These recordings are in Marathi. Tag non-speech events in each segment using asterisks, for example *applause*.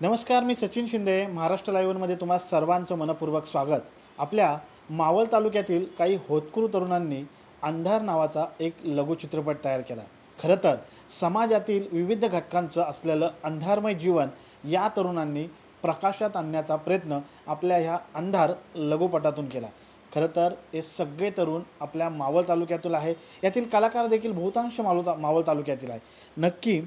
नमस्कार मी सचिन शिंदे. महाराष्ट्र लाईव्हमध्ये तुम्हा सर्वांचं मनपूर्वक स्वागत. आपल्या मावळ तालुक्यातील काही होतकुरू तरुणांनी अंधार नावाचा एक लघुचित्रपट तयार केला. खरं तर समाजातील विविध घटकांचं असलेलं अंधारमय जीवन या तरुणांनी प्रकाशात आणण्याचा प्रयत्न आपल्या ह्या अंधार लघुपटातून केला. खरं तर हे सगळे तरुण आपल्या मावळ तालुक्यातील आहे. यातील कलाकार देखील बहुतांश मावळ मावळ तालुक्यातील आहे. नक्की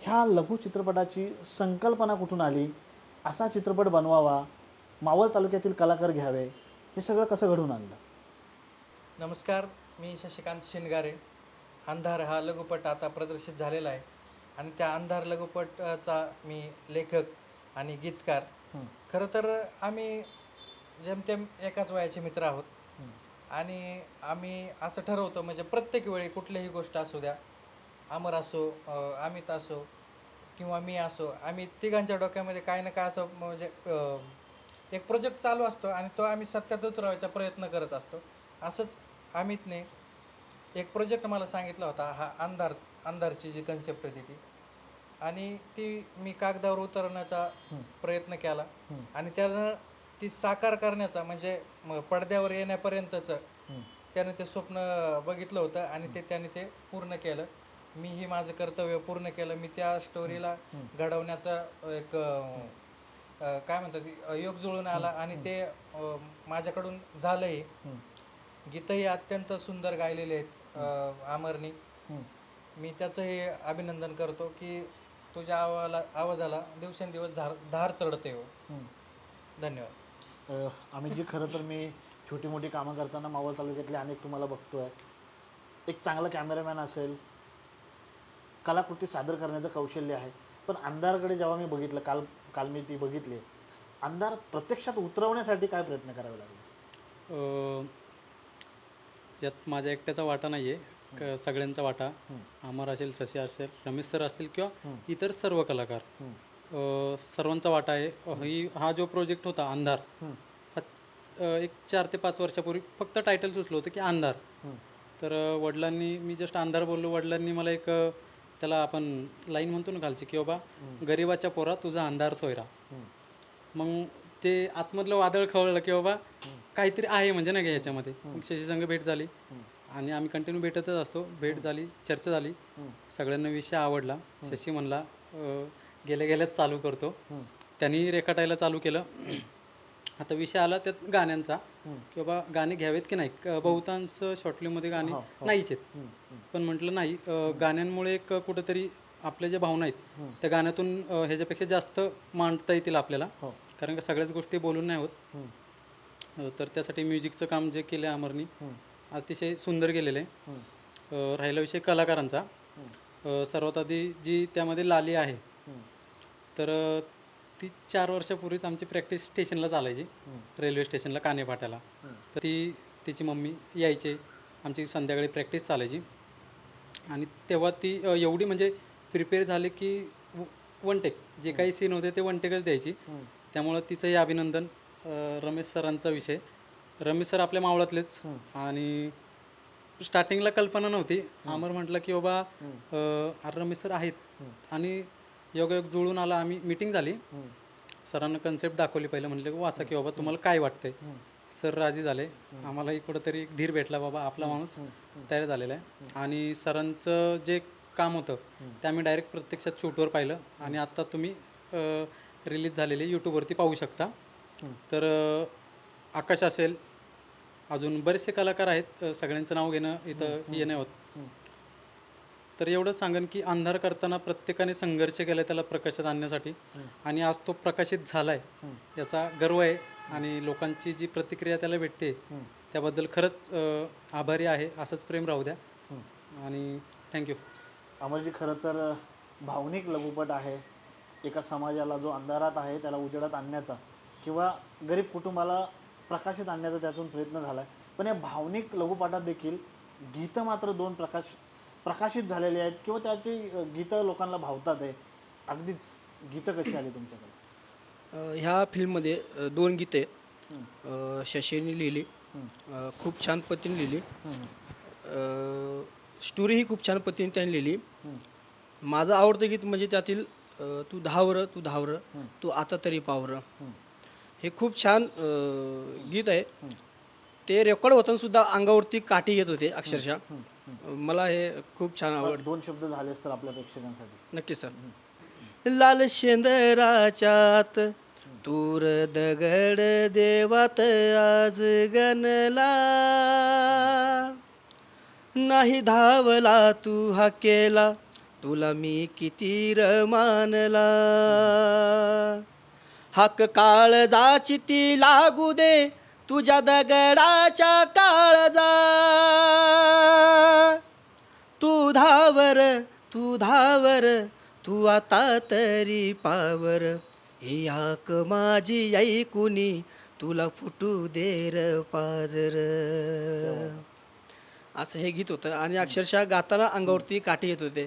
ह्या लघु चित्रपटाची संकल्पना कुठून आली? असा चित्रपट बनवावा मावळ तालुक्यातील कलाकार घ्यावे हे सगळं कसं घडून आणलं? नमस्कार मी शशिकांत शिनगारे अंधार हा लघुपट आता प्रदर्शित झालेला आहे आणि त्या अंधार लघुपटाचा मी लेखक आणि गीतकार. खरं तर आम्ही जेमतेम एकाच वयाचे मित्र आहोत. आणि आम्ही असं ठरवतो म्हणजे प्रत्येक वेळी कुठलीही गोष्ट असू द्या अमर असो अमित असो किंवा मी असो आम्ही तिघांच्या डोक्यामध्ये काय ना काय असं म्हणजे एक प्रोजेक्ट चालू असतो आणि तो आम्ही सत्यात उतरवायचा प्रयत्न करत असतो असंच अमितने एक प्रोजेक्ट मला सांगितला होता हा अंधार अंधारची जी कन्सेप्ट होती ती आणि ती मी कागदावर उतरवण्याचा हं. प्रयत्न केला. आणि त्यानं ती साकार करण्याचा म्हणजे पडद्यावर येण्यापर्यंतचं. त्यानं ते स्वप्न बघितलं होतं आणि ते त्याने ते पूर्ण केलं मीही माझं कर्तव्य पूर्ण केलं मी त्या स्टोरीला हं. घडवण्याचा एक अं, काय म्हणतात योग जुळून आला आणि ते अं, माझ्याकडून झालंही हं. गीतही अत्यंत सुंदर गायलेले आहेत अं, अमरनी हं. मी त्याचंही अभिनंदन करतो की तुझ्या आवाला आवाजाला दिवसेंदिवस धार धार चढते हो हं. धन्यवाद आम्ही जी खरं तर मी छोटी मोठी कामं करताना मावळ तालुक्यातले अनेक तुम्हाला बघतोय एक चांगला कॅमेरामॅन असेल कलाकृती सादर करण्याचं कौशल्य आहे पण अंधारकडे जेव्हा मी बघितलं काल काल मी ती बघितली अंधार प्रत्यक्षात उतरवण्यासाठी काय प्रयत्न करावे लागले यात माझ्या एकट्याचा वाटा नाही आहे सगळ्यांचा वाटा. अमर असेल शशी असेल रमेश सर असतील किंवा. इतर सर्व कलाकार सर्वांचा वाटा आहे ही हा जो प्रोजेक्ट होता अंधार हं. एक चार ते पाच वर्षापूर्वी फक्त टायटल सुचलं होतं की अंधार. तर वडिलांनी मी जस्ट अंधार बोललो वडिलांनी मला एक त्याला आपण लाईन म्हणतो ना खालची की बाबा गरिबाच्या पोरा तुझा अंधार सोयरा. मग ते आतमधलं वादळ खवळलं की बाबा काहीतरी आहे म्हणजे नाही का ह्याच्यामध्ये मग शशी संघ भेट झाली आणि आम्ही कंटिन्यू भेटतच असतो. भेट झाली चर्चा झाली. सगळ्यांना विषय आवडला. शशी म्हणला गेल्या गेल्याच चालू करतो. त्यांनी रेखाटायला चालू केलं. आता विषय आला त्यात गाण्यांचा. की बाबा गाणे घ्यावेत की नाही क- बहुतांश शॉर्टलीमध्ये गाणी. नाहीच आहेत. पण म्हटलं नाही अं, गाण्यांमुळे एक कुठंतरी आपल्या ज्या भावना आहेत. त्या गाण्यातून अं, ह्याच्यापेक्षा जास्त मांडता येतील आपल्याला हो. कारण का सगळ्याच गोष्टी बोलून नाही होत. अ, तर त्यासाठी म्युझिकचं काम जे केलं आहे अमरनी. अतिशय सुंदर केलेलं आहे. अ, राहिला विषय कलाकारांचा अ, सर्वात आधी जी त्यामध्ये लाली आहे. तर अ, ती चार वर्षापूर्वीच आमची प्रॅक्टिस स्टेशनला चालायची. रेल्वे स्टेशनला कानेफाट्याला. तर ती तिची मम्मी यायचे. आमची संध्याकाळी प्रॅक्टिस चालायची. आणि तेव्हा ती एवढी म्हणजे प्रिपेअर झाली की वन टेक. जे काही सीन होते ते वन टेकच द्यायची. त्यामुळं तिचंही अभिनंदन रमेश सरांचा विषय. रमेश सर आपल्या मावळातलेच. आणि स्टार्टिंगला कल्पना नव्हती. अमर म्हटलं की बाबा रमेश सर आहेत. आणि योगायोग जुळून आला आम्ही मिटिंग झाली. सरांना कन्सेप्ट दाखवली पहिलं म्हणलं वाचा की बाबा तुम्हाला काय वाटतंय. सर राजी झाले. आम्हालाही कुठंतरी धीर भेटला बाबा आपला माणूस तयार झालेला आहे. आणि सरांचं जे काम होतं ते आम्ही डायरेक्ट प्रत्यक्षात शूटवर पाहिलं. आणि आत्ता तुम्ही रिलीज झालेले यूट्यूबवरती पाहू शकता. तर आकाश असेल अजून बरेचसे कलाकार आहेत सगळ्यांचं नाव घेणं इथं नाही होत. तर एवढं सांगेन की अंधार करताना प्रत्येकाने संघर्ष केला त्याला प्रकाशात आणण्यासाठी. आणि आज तो प्रकाशित झाला आहे याचा गर्व आहे आणि लोकांची जी प्रतिक्रिया त्याला भेटते त्याबद्दल खरंच आभारी आहे असंच प्रेम राहू द्या. आणि थँक्यू. अमरजी खरं तर भावनिक लघुपट आहे. एका समाजाला जो अंधारात आहे त्याला उजेडात आणण्याचा किंवा गरीब कुटुंबाला प्रकाशित आणण्याचा त्यातून प्रयत्न झाला आहे पण या भावनिक लघुपटात देखील गीतं मात्र दोन प्रकाश प्रकाशित झालेली आहेत किंवा त्याची गीतं लोकांना भावतात आहे. अगदीच गीतं कशी आली तुमच्याकडे? ह्या फिल्ममध्ये दोन गीते हं. शशीने लिहिली. हं. खूप छान पद्धतीने लिहिली. हं. अ, स्टोरीही खूप छान पद्धतीने त्याने लिहिली. हं. माझं आवडतं गीत म्हणजे त्यातील तू धावर तू धावर तू आता तरी पावर. हे खूप छान गीत आहे. ते रेकॉर्ड होताना सुद्धा अंगावरती काठी येत होते अक्षरशः. मला हे खूप छान आवड दोन शब्द झालेच तर आपल्या प्रेक्षकांसाठी. नक्की सर. लाल शेंदराच्यात तूर दगड देवात आज गणला. नाही धावला तू हा केला तुला मी किती र मानला हाक काळ जाची ती लागू दे तुझ्या दगडाच्या काळजा. धावर तू धावर तू आता तरी पावर. ही हाक माझी ऐकुनी तुला फुटू देर पाजर. असं हे गीत होतं आणि अक्षरशः गाताना अंगावरती काठी येत होते.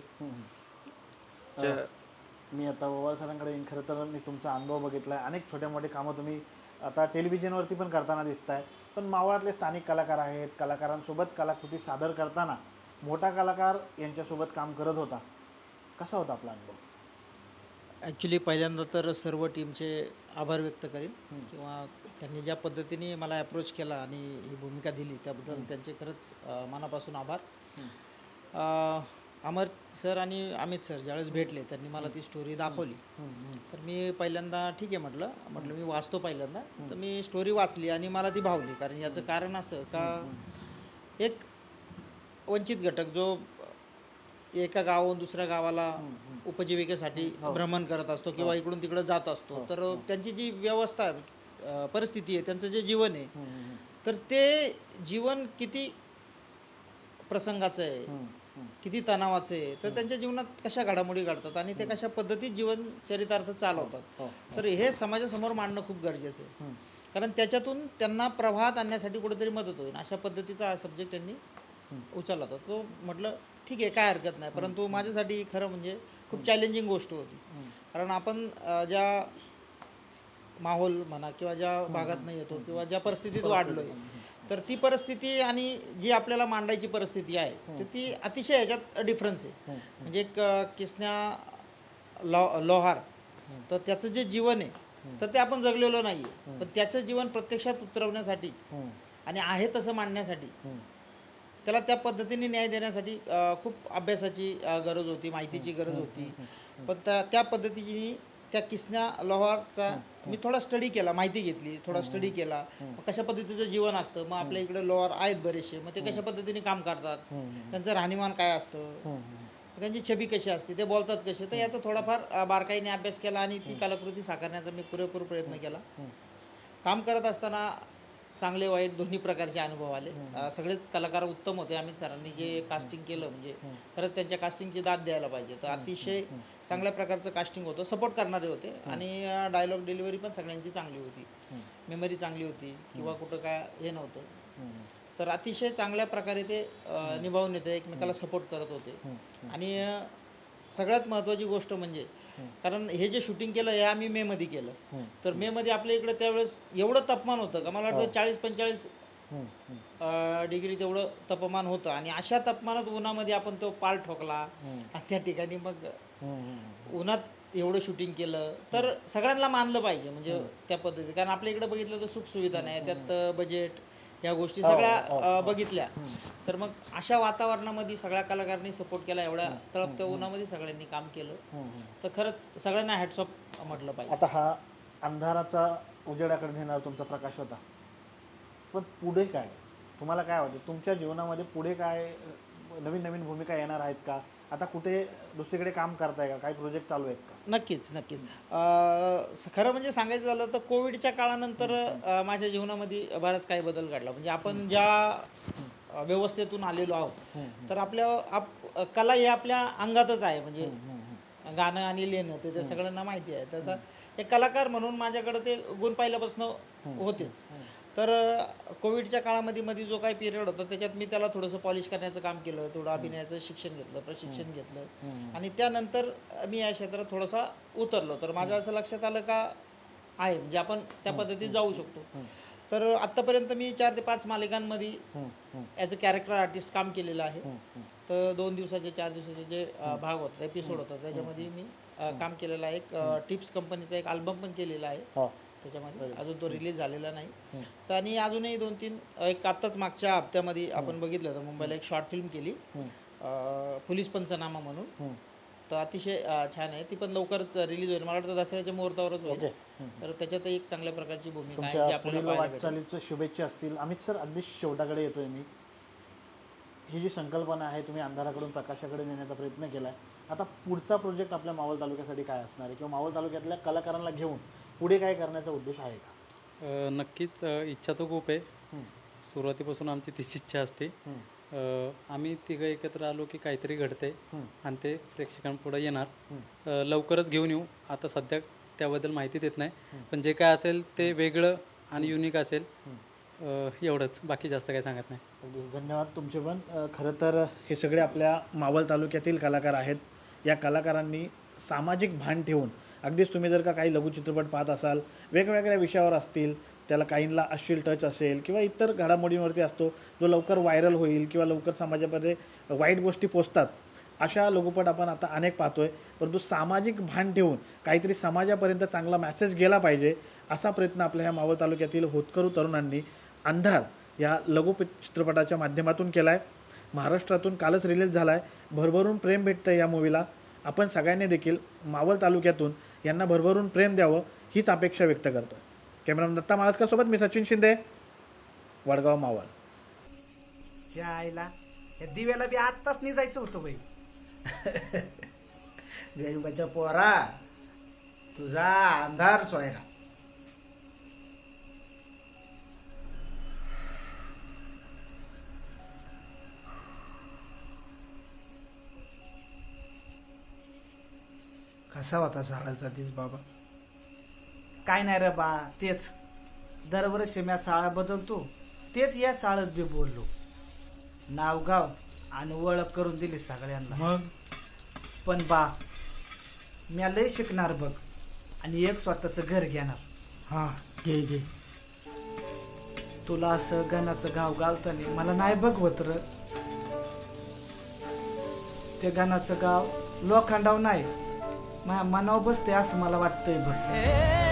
मी आता ओवाळ सरांकडे येईन. खरं तर मी तुमचा अनुभव बघितला आहे अनेक छोटे मोठे कामं तुम्ही आता टेलिव्हिजनवरती पण करताना दिसताय. पण मावळातले स्थानिक कलाकार आहेत. कलाकारांसोबत कलाकृती सादर करताना मोठा कलाकार यांच्यासोबत काम करत होता. कसा होता आपला अनुभव? ॲक्च्युली पहिल्यांदा तर सर्व टीमचे आभार व्यक्त करेन. किंवा त्यांनी ज्या पद्धतीने मला अप्रोच केला आणि ही भूमिका दिली त्याबद्दल त्यांचे खरंच मनापासून आभार. अमर सर आणि अमित सर ज्यावेळेस भेटले त्यांनी मला ती स्टोरी दाखवली. तर मी पहिल्यांदा ठीक आहे म्हटलं. म्हटलं मी वाचतो पहिल्यांदा. तर मी स्टोरी वाचली आणि मला ती भावली. कारण याचं कारण असं का? एक वंचित घटक जो एका गावाहून दुसऱ्या गावाला उपजीविकेसाठी भ्रमण करत असतो किंवा इकडून तिकडं जात असतो तर त्यांची जी व्यवस्था आहे, परिस्थिती आहे त्यांचं जे जीवन आहे तर ते जीवन किती प्रसंगाचं आहे किती तणावाचं आहे तर त्यांच्या जीवनात कशा घडामोडी घडतात आणि ते कशा पद्धतीत जीवन चरितार्थ चालवतात. तर हे समाजासमोर मांडणं खूप गरजेचं आहे. कारण त्याच्यातून त्यांना प्रवाहात आणण्यासाठी कुठेतरी मदत होईल अशा पद्धतीचा हा सब्जेक्ट त्यांनी उचलला होता. तो म्हटलं ठीक आहे काय हरकत नाही. परंतु माझ्यासाठी खरं म्हणजे खूप चॅलेंजिंग गोष्ट होती. कारण आपण ज्या माहोल म्हणा किंवा ज्या भागात नाही येतो किंवा ज्या परिस्थितीत वाढलोय तर ती परिस्थिती आणि जी आपल्याला मांडायची परिस्थिती आहे तर ती अतिशय ह्याच्यात डिफरन्स आहे. म्हणजे एक किसन्या लो लोहार तर त्याचं जे जीवन आहे तर ते आपण जगलेलो नाही आहे पण त्याचं जीवन प्रत्यक्षात उतरवण्यासाठी आणि आहे तसं मांडण्यासाठी त्याला त्या पद्धतीने न्याय देण्यासाठी खूप अभ्यासाची गरज होती माहितीची गरज होती. पण त्या त्या पद्धतीची त्या किसन्या लोहारचा मी थोडा स्टडी केला माहिती घेतली थोडा स्टडी केला. कशा पद्धतीचं जीवन असतं? मग आपल्या इकडे लोहार आहेत बरेचसे. मग ते कशा पद्धतीने काम करतात? त्यांचं राहणीमान काय असतं? त्यांची छबी कशी असते? ते बोलतात कसे? तर याचा थोडाफार बारकाईने अभ्यास केला आणि ती कलाकृती साकारण्याचा मी पुरेपूर प्रयत्न केला. काम करत असताना चांगले वाईट दोन्ही प्रकारचे अनुभव आले. सगळेच कलाकार उत्तम होते. अमित सरांनी जे कास्टिंग केलं म्हणजे खरंच त्यांच्या कास्टिंगची दाद द्यायला पाहिजे. तर अतिशय चांगल्या प्रकारचं कास्टिंग होतं. सपोर्ट करणारे होते. आणि डायलॉग डिलिव्हरी पण सगळ्यांची चांगली होती. मेमरी चांगली होती. किंवा कुठं काय हे नव्हतं. तर अतिशय चांगल्या प्रकारे ते निभावून येते. एकमेकाला सपोर्ट करत होते. आणि सगळ्यात महत्त्वाची गोष्ट म्हणजे कारण हे जे शूटिंग केलं हे आम्ही मे मध्ये केलं. तर मे मध्ये आपल्या इकडे त्यावेळेस एवढं तापमान होतं का? मला वाटतं चाळीस पंचेचाळीस डिग्री तेवढं तापमान होतं. आणि अशा तापमानात उन्हामध्ये आपण तो पाल ठोकला. आणि त्या ठिकाणी मग उन्हात एवढं शूटिंग केलं. तर सगळ्यांना मानलं पाहिजे म्हणजे त्या पद्धतीत. कारण आपल्या इकडे बघितलं तर सुख सुविधा नाही त्यात बजेट या गोष्टी सगळ्या अ, बघितल्या. तर मग अशा वातावरणामध्ये सगळ्या कलाकारांनी सपोर्ट केला एवढ्या तळपत्या उन्हामध्ये सगळ्यांनी काम केलं. तर खरंच सगळ्यांना हॅट्सअप म्हटलं पाहिजे. आता हा अंधाराचा उजेडाकडे नेणारा तुमचा प्रकाश होता. पण पुढे काय? तुम्हाला काय वाटतं? तुमच्या जीवनामध्ये पुढे काय नवीन नवीन भूमिका येणार आहेत का? आता कुठे दुसरीकडे काम करताय का? काही प्रोजेक्ट चालू आहेत का? नक्कीच नक्कीच. अं, खरं म्हणजे सांगायचं झालं तर कोविडच्या काळानंतर अं, माझ्या जीवनामध्ये बराच काही बदल घडला. म्हणजे आपण ज्या अं, व्यवस्थेतून आलेलो आहोत तर आपल्या आप कला ही आपल्या अंगातच आहे. म्हणजे गाणं आणि लिहिणं ते ते सगळ्यांना माहिती आहे. तर आता एक कलाकार म्हणून माझ्याकडे ते गुण पहिल्यापासून होतेच. तर कोविडच्या काळामध्ये मध्ये जो काही पिरियड होता त्याच्यात मी त्याला थोडंसं पॉलिश करण्याचं काम केलं थोडं अभिनयाचं शिक्षण घेतलं प्रशिक्षण घेतलं. आणि त्यानंतर मी या क्षेत्रात थोडासा उतरलो. तर माझं असं लक्षात आलं का आहे म्हणजे आपण त्या पद्धतीत जाऊ शकतो. तर आत्तापर्यंत मी चार ते पाच मालिकांमध्ये ॲज अ कॅरेक्टर आर्टिस्ट काम केलेलं आहे. तर दोन दिवसाचे चार दिवसाचे जे भाग होतात एपिसोड होतात त्याच्यामध्ये मी काम केलेलं आहे. एक टिप्स कंपनीचा एक अल्बम पण केलेला आहे. त्याच्यामध्ये अजून तो रिलीज झालेला नाही. तर आणि अजूनही दोन तीन एक आत्ताच मागच्या हप्त्यामध्ये आपण बघितलं तर मुंबईला एक शॉर्ट फिल्म केली. पोलीस पंचनामा म्हणून. तर अतिशय अ, छान आहे. ती पण लवकरच रिलीज होईल. मला वाटतं दसऱ्याच्या मुहूर्तावरच होईल. तर त्याच्यात एक चांगल्या प्रकारची भूमिका आहे जी तुमच्या आपल्याला पुढील पाहायला भेटेल. वाटचालीचं शुभेच्छा असतील. अमित सर अगदी शेवटाकडे येतोय मी. ही जी संकल्पना आहे तुम्ही अंधाराकडून प्रकाशाकडे नेण्याचा प्रयत्न केला आहे आता पुढचा प्रोजेक्ट आपल्या मावळ तालुक्यासाठी काय असणार आहे? किंवा मावळ तालुक्यातल्या कलाकारांना घेऊन पुढे काय करण्याचा उद्देश आहे का? अ, नक्कीच अ, इच्छा तर खूप आहे. सुरुवातीपासून आमची तीच इच्छा असते. हं. आम्ही तिघं एकत्र आलो की काहीतरी घडते. आणि ते प्रेक्षकांपुढे येणार. लवकरच घेऊन येऊ. आता सध्या त्याबद्दल माहिती देत नाही. पण जे काय असेल ते वेगळं आणि युनिक असेल एवढंच. बाकी जास्त काही सांगत नाही. धन्यवाद तुमचे पण. खरं तर हे सगळे आपल्या मावळ तालुक्यातील कलाकार आहेत. या कलाकारांनी सामाजिक भान ठेवून अगदीच तुम्ही जर का काही लघुचित्रपट पाहत असाल वेगवेगळ्या विषयावर असतील त्याला काहींना अश्लील टच असेल किंवा इतर घडामोडींवरती असतो जो लवकर व्हायरल होईल किंवा लवकर समाजामध्ये वाईट गोष्टी पोचतात अशा लघुपट आपण आता अनेक पाहतोय. परंतु सामाजिक भान ठेवून काहीतरी समाजापर्यंत चांगला मॅसेज गेला पाहिजे असा प्रयत्न आपल्या ह्या मावळ तालुक्यातील होतकरू तरुणांनी अंधार या लघु चित्रपटाच्या माध्यमातून केला आहे महाराष्ट्रातून कालच रिलीज झाला आहे भरभरून प्रेम भेटतं या मूवीला आपण सगळ्यांनी देखील मावळ तालुक्यातून यांना भरभरून प्रेम द्यावं हीच अपेक्षा व्यक्त करतो कॅमेरामन दत्ता माळसकरसोबत मी सचिन शिंदे वडगाव मावळ. च्या आईला या दिव्याला बी आत्ताच निजायचं होतं बाई. *laughs* गरीबाच्या पोरा तुझा अंधार सोयरा. कसा होता साळाचा दिस बाबा? काय नाही रे बा तेच. दरवर्षी म्या साळा बदलतो तेच या साळत बी बोललो. नावगाव आणि ओळख करून दिली सगळ्यांना. मग? पण बा म्या लय शिकणार बघ आणि एक स्वतःच घर घेणार. हां घे घे. तुला असं गणाचं गाव घालताना मला नाही बघवत र. ते गणाचं गाव लोखंडाव नाही. मनावर बसते असं मला वाटतंय बघ.